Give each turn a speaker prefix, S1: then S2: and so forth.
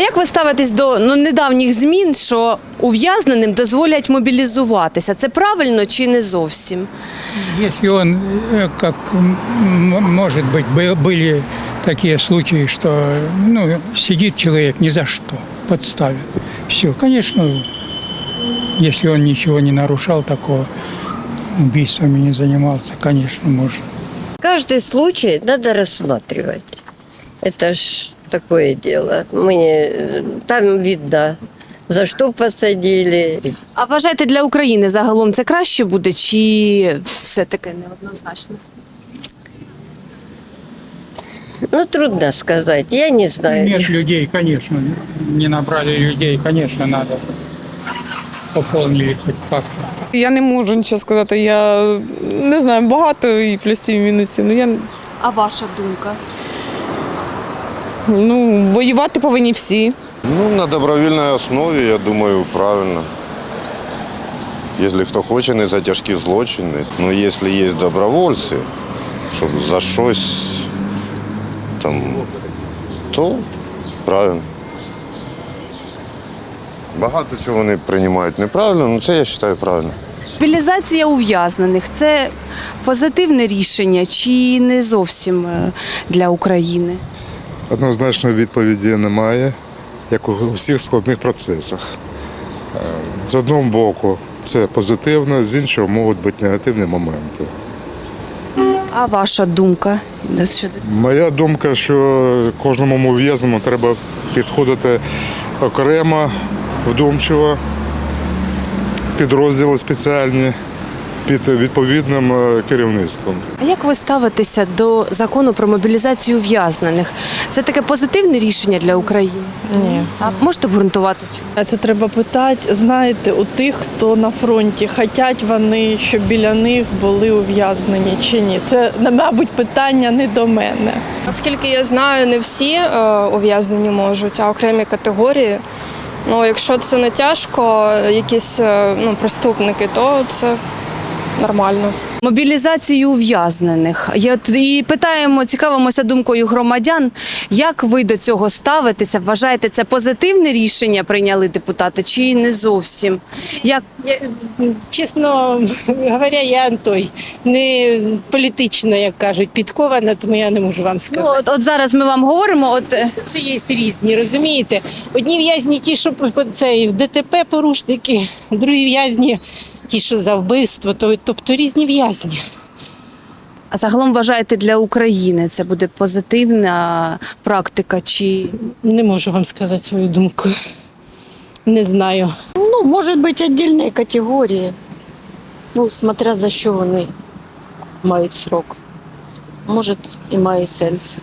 S1: як ви ставитесь до ну, недавніх змін, що ув'язненим дозволять мобілізуватися? Це правильно чи не зовсім?
S2: Если он, э, как м, м, может быть, бы- были такие случаи, что ну, сидит человек ни за что, подставит. Все, конечно, если он ничего не нарушал такого, убийствами не занимался, конечно, можно.
S3: Каждый случай надо рассматривать. Это ж такое дело. Мы там видно, за что посадили.
S1: А вважаєте, для України загалом це краще буде, чи все-таки неоднозначно?
S3: Ну, трудно сказать. Я не знаю.
S2: Нет людей, конечно, не набрали людей, конечно, надо пополнили хоть как-то.
S4: Я не можу нічого сказати. Я не знаю, багато і плюсів, і мінусів. Ну я
S1: А ваша думка?
S4: Ну воювати повинні всі.
S5: Ну, на добровільній основі, я думаю, правильно. Якщо хто хоче не за тяжкі злочини. Ну, якщо є добровольці, щоб за щось там, то правильно. Багато чого вони приймають неправильно, ну це я вважаю правильно.
S1: Мобілізація ув'язнених це позитивне рішення чи не зовсім е, для України?
S6: Однозначної відповіді немає, як у всіх складних процесах. Е, З одного боку, це позитивно, з іншого можуть бути негативні моменти.
S1: А ваша думка щодо цього?
S6: Моя думка, що кожному ув'язненому треба підходити окремо, вдумчиво, підрозділи спеціальні під відповідним е, керівництвом.
S1: А як ви ставитеся до закону про мобілізацію ув'язнених? Це таке позитивне рішення для України?
S7: Ні.
S1: А можете обґрунтувати?
S7: А це треба питати, знаєте, у тих, хто на фронті, хотять вони, щоб біля них були ув'язнені чи ні. Це, мабуть, питання не до мене.
S8: Наскільки я знаю, не всі е, ув'язнені можуть, а окремі категорії. Ну, якщо це не тяжко, якісь е, ну, преступники, то це нормально.
S1: Мобілізацію ув'язнених. І питаємо, цікавимося думкою громадян. Як ви до цього ставитеся? Вважаєте, це позитивне рішення прийняли депутати чи не зовсім? Як
S9: Я, чесно говоря, я той не політично, як кажуть, підкована, тому я не можу вам
S1: ну,
S9: сказати.
S1: от, от зараз ми вам говоримо? От е,
S9: Вже є різні, розумієте? Одні в'язні ті, що цей в ДТП порушники, другі в'язні ті, що за вбивство, то, тобто різні в'язні.
S1: а загалом вважаєте для України це буде позитивна практика чи
S9: Не можу вам сказати свою думку. Не знаю.
S10: Ну, может быть, отдельные категории. Ну, смотря за що вони мають срок. Може, і має сенс.